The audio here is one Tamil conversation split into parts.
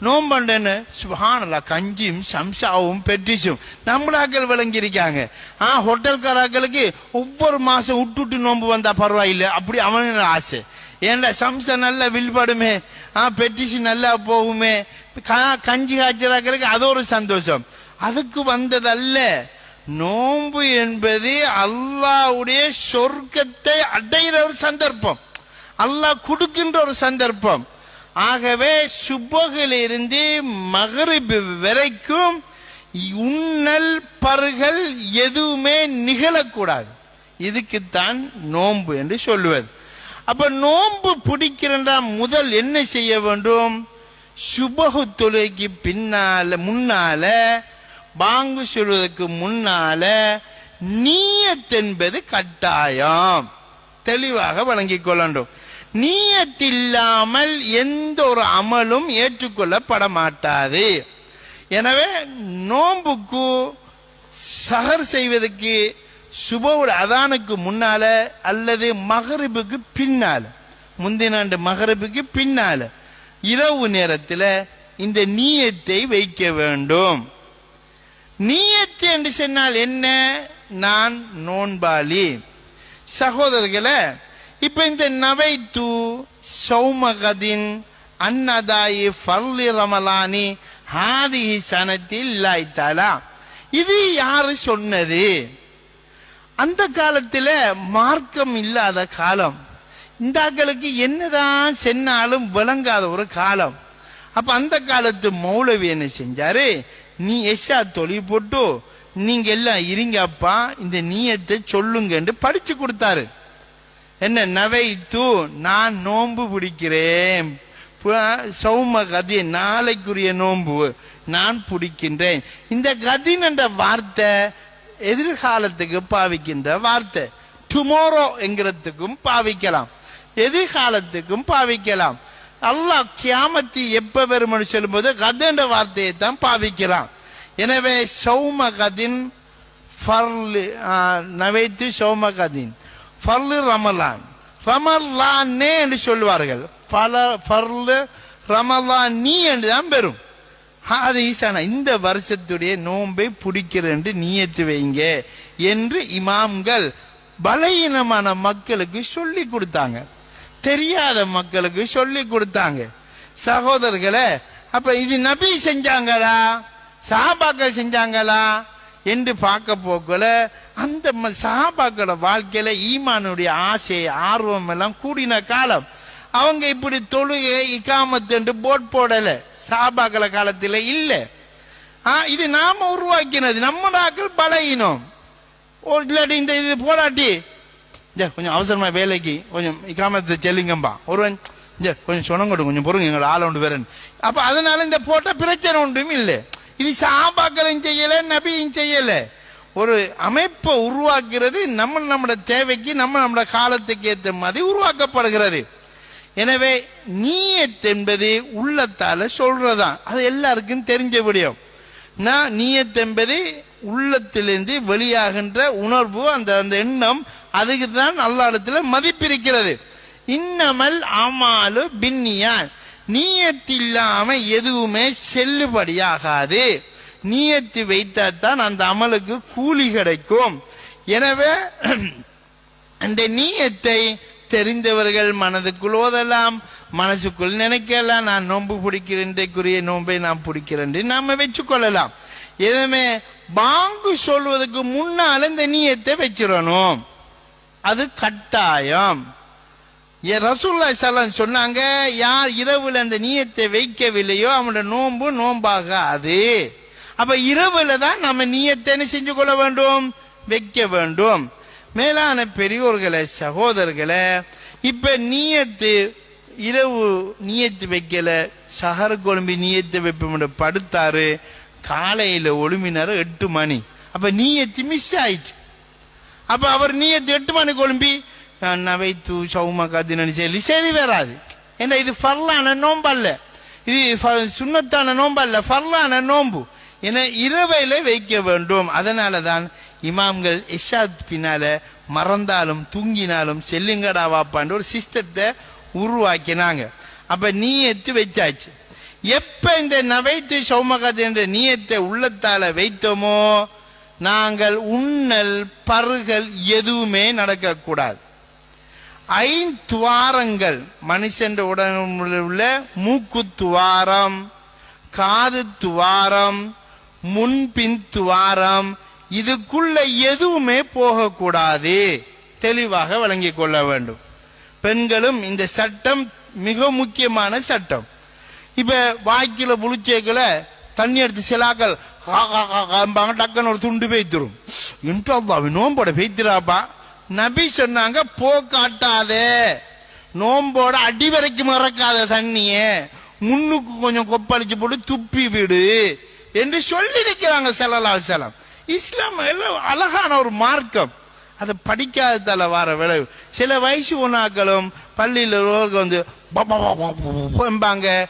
நோம்பண்டேன்னு சுபஹானல்லா கஞ்சியும் சம்சாவும் பெட்டிஷும் நம்மளாக்கள் விளங்கியிருக்காங்க ஆ ஹோட்டல்காராக்களுக்கு ஒவ்வொரு மாசம் விட்டு விட்டு நோன்பு வந்தா பரவாயில்லை அப்படி அவனு ஆசை ஏன்டா சம்சா நல்லா வில்படுமே ஆ பெட்டிஷு நல்லா போகுமே கஞ்சி காய்ச்சலாக்களுக்கு அது ஒரு சந்தோஷம் அதுக்கு வந்ததல்ல நோன்பு என்பது அல்லாவுடைய சொர்க்கத்தை அடைகிற ஒரு சந்தர்ப்பம் அல்லாஹ் கொடுக்கின்ற ஒரு சந்தர்ப்பம் ஆகவே சுபகிலிருந்து மகரிபு வரைக்கும் உண்ணல் பருகல் எதுவுமே நிகழக்கூடாது. இதுக்குத்தான் நோன்பு என்று சொல்லுவது. அப்ப நோன்பு பிடிக்கிறா முதல் என்ன செய்ய வேண்டும்? சுபகு தொழுகைக்கு பின்னால முன்னால பாங்கு சொல்வதற்கு முன்னால நீயத் என்பது கட்டாயம். தெளிவாக வழங்கிக் கொள்ளண்டும் நீயத்தில்லாமல் எந்த ஒரு அமலும் ஏற்றுக்கொள்ளப்பட மாட்டாது எனவே நோன்புக்கு சகர் செய்வதற்கு சுபவுட அதானுக்கு முன்னால அல்லது மகரிபுக்கு பின்னால முந்தின ஆண்டு மகரிபுக்கு பின்னால இரவு நேரத்தில் இந்த நீயத்தை வைக்க வேண்டும். நீயத்து என்று சொன்னால் என்ன? நான் நோன்பாளி. சகோதரர்களை இப்ப இந்த நவைத்து சௌமகதின் அன்னதாயி ஃபர்லி ரமலானி ஹாதிஹி சனத்தில் லாய்த்தாலா இது யாரு சொன்னது? அந்த காலத்துல மார்க்கம் இல்லாத காலம். இந்தாக்களுக்கு என்னதான் சென்னாலும் விளங்காத ஒரு காலம். அப்ப அந்த காலத்து மௌலவி என்ன செஞ்சாரு? நீ எஷா தொழில் போட்டு நீங்க எல்லாம் இருங்கப்பா இந்த நீயத்தை சொல்லுங்கன்னு படிச்சு கொடுத்தாரு. என்ன நவைத்து நான் நோன்பு பிடிக்கிறேன். சௌம கதி நாளைக்குரிய நோன்பு நான் பிடிக்கின்றேன். இந்த கதின் என்ற வார்த்தை எதிர்காலத்துக்கு பாவிக்கின்ற வார்த்தை. டுமாரோ என்கிறதுக்கும் பாவிக்கலாம். எதிர்காலத்துக்கும் பாவிக்கலாம். அல்லாஹ் கியாமத்தி எப்ப வரும்னு சொல்லும்போது கத் என்ற வார்த்தையை தான் பாவிக்கலாம் எனவே சௌம கதின் நவைத்து சௌம கதின். ஃபர்லு ரமலான். ரமலானே என்று சொல்லுவார்கள். ஃபல ஃபர்லு ரமலான் நீ என்று தான் பெறும். அது ஈசானா இந்த வருஷத்துடைய நோன்பை பிடிக்கிற என்று நீயத்து வைங்க என்று இமாம்கள் பலகீனமான மக்களுக்கு சொல்லி கொடுத்தாங்க. தெரியாத மக்களுக்கு சொல்லி கொடுத்தாங்க. சகோதரர்களே அப்ப இது நபி செஞ்சாங்களா? சாபாக்கள் செஞ்சாங்களா? என்று பார்க்க போக்கல அந்த ம- சஹாபாக்களோட வாழ்க்கையில ஈமானுடைய ஆசை ஆர்வம் எல்லாம் கூடின காலம். அவங்க இப்படி தொழுகை இக்காமத்து என்று போட் போடல. சாபாக்கள காலத்துல இல்ல. ஆ, இது நாம உருவாக்கினது. நம்ம நாக்கள் பழகினோம். ஓ இல்லாட்டி இந்த இது போடாட்டி ஜே, கொஞ்சம் அவசரமா வேலைக்கு கொஞ்சம் இக்காமத்தை செல்லுங்கம்பா ஒருவன் கொஞ்சம் சொன்னங்கட்டும் கொஞ்சம் பொறுங்க எங்களோட ஆள் ஒன்று வேறன் அப்ப அதனால இந்த போட்ட பிரச்சனை ஒன்றும் இல்லை. இது சாபாக்களும் செய்யல நபியும் செய்யல. ஒரு அமைப்பை உருவாக்குறது நம்ம நம்மளோட தேவைக்கு நம்ம நம்மளோட காலத்துக்கு ஏற்ற மாதிரி உருவாக்கப்படுகிறது. எனவே நீயத் என்பது உள்ளத்தால சொல்றதான் அது எல்லாருக்கும் தெரிஞ்ச விடியும். நான் நீயத் என்பது உள்ளத்திலிருந்து வெளியாகின்ற உணர்வு அந்த அந்த எண்ணம் அதுக்கு தான் அல்லாடத்துல மதிப்பிருக்கிறது. இன்னமல் அமாலு பின்னியான். நீயத் இல்லாம எதுவுமே செல்லுபடியாகாது. நீயத்து வைத்தாதான் அந்த அமலுக்கு கூலி கிடைக்கும். எனவே அந்த நீயத்தை தெரிந்தவர்கள் மனதுக்குள் ஓதலாம் மனசுக்குள் நினைக்கலாம் நான் நோன்பு பிடிக்கிறேன்றைக்குரிய நோன்பை நான் பிடிக்கிறேன் என்று நாம வச்சுக்கொள்ளலாம். எதுவுமே பாங்கு சொல்வதற்கு முன்னால் இந்த நீயத்தை வச்சிடணும். அது கட்டாயம். என் ரசூல்லா சலம் சொன்னாங்க யார் இரவுல அந்த நீயத்தை வைக்கவில்லையோ அவனோட நோன்பு நோம்பாகாது அப்ப இரவுல தான் நம்ம நீயத்தை செஞ்சு கொள்ள வேண்டும்? வைக்க வேண்டும். மேலான பெரியோர்களை சகோதரர்களை இப்ப நீயத்து இரவு நீயத்து வைக்கல சகர கொழும்பி நீயத்து வைப்போம் படுத்தாரு காலையில ஒழுமினாரு எட்டு மணி. அப்ப நீயத்து மிஸ் ஆயிடுச்சு. அப்ப அவர் நீயத்து எட்டு மணி கொழும்பி நவைத்து சௌம கதினு சொல்லி சரி வராது. ஏன்னா இது ஃபர்லான நோம்பு அல்ல இது ஃப- சுன்னத்தான நோம்பு அல்ல ஃபர்லான நோம்பு. என இரவையில வைக்க வேண்டும். அதனால தான் இமாம்கள் இஷாத் பின்னால மறந்தாலும் தூங்கினாலும் செல்லுங்கடா வாப்பான்னு ஒரு சிஸ்டத்தை உருவாக்கினாங்க. அப்ப நீயத்து வச்சாச்சு. எப்ப இந்த நவைத்து சௌமகத் என்ற நீயத்தை உள்ளத்தால வைத்தோமோ நாங்கள் உண்ணல் பருகல் எதுவுமே நடக்கக்கூடாது. ஐந்துவாரங்கள். மனுஷன் உடம்புல உள்ள மூக்கு துவாரம் காது துவாரம் முன்பின் துவாரம் இதுக்குள்ள எதுவுமே போகக்கூடாது. தெளிவாக விளங்கிக் கொள்ள வேண்டும். பெண்களும் இந்த சட்டம் மிக முக்கியமான சட்டம். இப்ப வாய்க்கில புளிச்சேக்கல தண்ணி எடுத்து சிலாக்கள் டக்குன்னு ஒரு துண்டு பெய்த்துரும். இன்ட்ரோ நோம்போட பெய்த்திராப்பா. நபி சொன்னாங்க போ காட்டாதே. நோம்போட அடி வரைக்கும் மறக்காத தண்ணிய. முன்னுக்கு கொஞ்சம் கொப்பளிச்சு போட்டு துப்பி விடு. என்று சொல்லி இருக்கிறாங்க செல்லலால் செலம் இஸ்லாம் அழகான ஒரு மார்க்கம். அதை படிக்காததால வர விளைவு. சில வயசு உணாக்களும் பள்ளியில் ஒருவருக்கு வந்து பம்பாங்க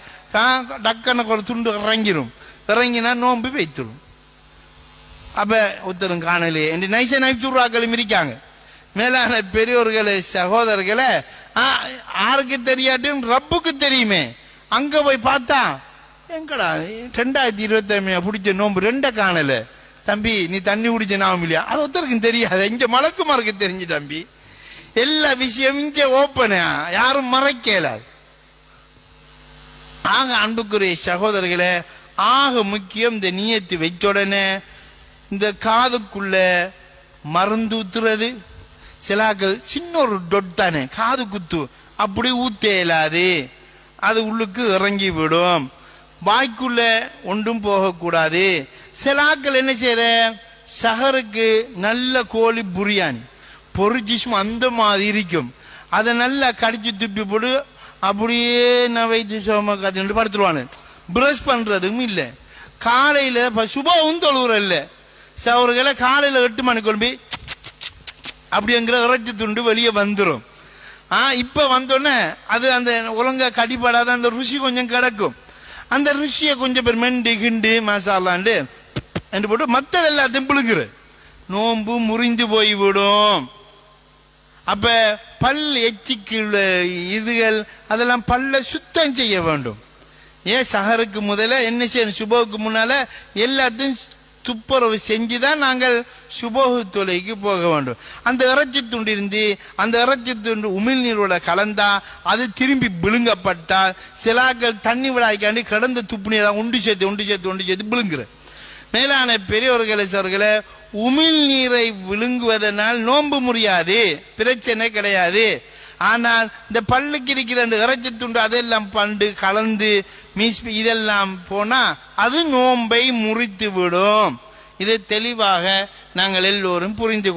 டக்கனுக்கு ஒரு துண்டு இறங்கிடும் இறங்கினா நோம்பு வைத்துரும். அப்ப ஒருத்தரும் காணலையே என்று நைச நைச்சுறாக்களும் இருக்காங்க. மேலான பெரியோர்களே சகோதரர்களே ஆ, யாருக்கு தெரியாட்டும் ரப்புக்கு தெரியுமே. அங்க போய் பார்த்தா எங்கடா ரெண்டாயிரத்தி இருபத்தி பிடிச்ச நோம்பு ரெண்ட காணல. தம்பி நீ தண்ணி குடிச்ச நாம இல்லையா? அது ஒருத்தருக்கும் தெரியாது. இங்க மலக்கு மறக்க தெரிஞ்சு தம்பி. எல்லா விஷயம் இங்க ஓப்பனா யாரும் மறைக்கலாது ஆக அன்புக்குரிய சகோதரர்களே ஆக முக்கியம் இந்த நீயத்து வச்ச உடனே இந்த காதுக்குள்ள மருந்து ஊத்துறது. சிலாக்கள் சின்ன ஒரு டொட் தானே காது குத்து. அப்படி ஊத்தே இல்லாது அது உள்ளுக்கு இறங்கி விடும். வாய்க்குள்ள ஒன்றும் போகக்கூடாது. சிலாக்கள் என்ன செய்யற சஹருக்கு நல்ல கோழி புரியாணி. பொறிச்சிசும் அந்த மாதிரி இருக்கும். அதை நல்லா கடிச்சு துப்பி போட்டு அப்படியே நான் வைத்து சோம கத்திட்டு படுத்துருவானு. பிரஷ் பண்றதும் இல்ல. காலையில சுபாவும் தொழுவுற இல்ல. சவர்களை காலையில எட்டு மணிக்கு கொண்டு போய் அப்படிங்கிற இறைச்சி துண்டு வெளியே வந்துடும் ஆ இப்ப வந்தோடனே அது அந்த ஒழுங்கா கடிப்படாத அந்த ருசி கொஞ்சம் கிடக்கும். அந்த ருசியை கொஞ்சம் பேர் மெண்டு கிண்டு மசாலாண்டு என்று போட்டு மற்றது எல்லாத்தையும் புழுங்குற நோம்பு முறிந்து போய் விடும் அப்ப பல் எச்சிக்குள்ள இதுகள் அதெல்லாம் பல்ல சுத்தம் செய்ய வேண்டும். ஏன் சஹருக்கு முதல்ல என்ன செய்யணும் சுபவுக்கு முன்னால எல்லாத்தையும் துப்புரவு செஞ்சுதான் நாங்கள் சுபோகு தொலைக்கு போக வேண்டும். அந்த இறைச்சி துண்டு இருந்து அந்த இறைச்சி துண்டு உமிழ்நீரோட கலந்தா அது திரும்பி விழுங்கப்பட்டால் சிலாக்கள் தண்ணி விழாய்க்காண்டி கடந்த துப்பு நீரை உண்டு சேர்த்து உண்டு சேர்த்து உண்டு சேர்த்து விழுங்குற. மேலான பெரியவர்களே சார்களே உமிழ் நீரை விழுங்குவதனால் நோன்பு முடியாது பிரச்சனை கிடையாது. ஆனால் இந்த பல்லுக்கு இருக்கிற அந்த இறைச்சி துண்டு அதெல்லாம் பண்டு கலந்து மீஸ் இதெல்லாம் போனா அது நோன்பை முறித்து விடும் இதை தெளிவாக நாங்கள் எல்லோரும் புரிந்து